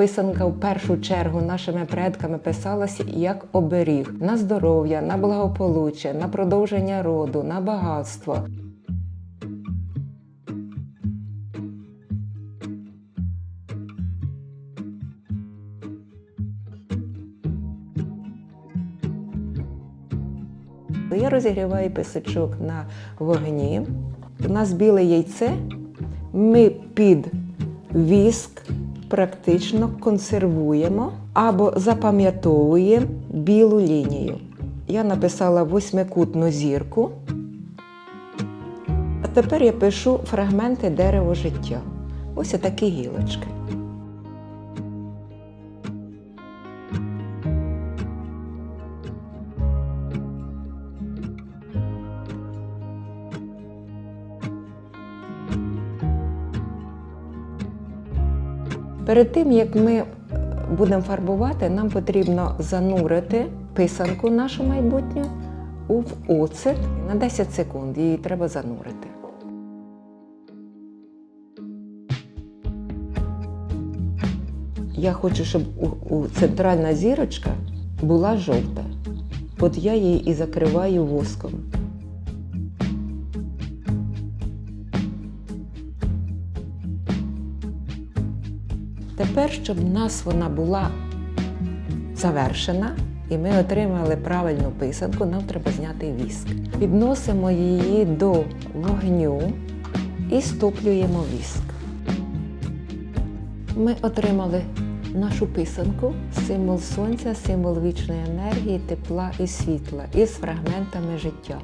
Писанка в першу чергу нашими предками писалася як оберіг на здоров'я, на благополуччя, на продовження роду, на багатство. Я розігріваю писачок на вогні. У нас біле яйце. Ми під віск практично консервуємо або запам'ятовуємо білу лінію. Я написала восьмикутну зірку. А тепер я пишу фрагменти дерева життя. Ось такі гілочки. Перед тим, як ми будемо фарбувати, нам потрібно занурити писанку нашу майбутню у оцет на 10 секунд. Її треба занурити. Я хочу, щоб центральна зірочка була жовта. От я її і закриваю воском. Тепер, щоб в нас вона була завершена, і ми отримали правильну писанку, нам треба зняти віск. Підносимо її до вогню і стоплюємо віск. Ми отримали нашу писанку, символ сонця, символ вічної енергії, тепла і світла із фрагментами життя.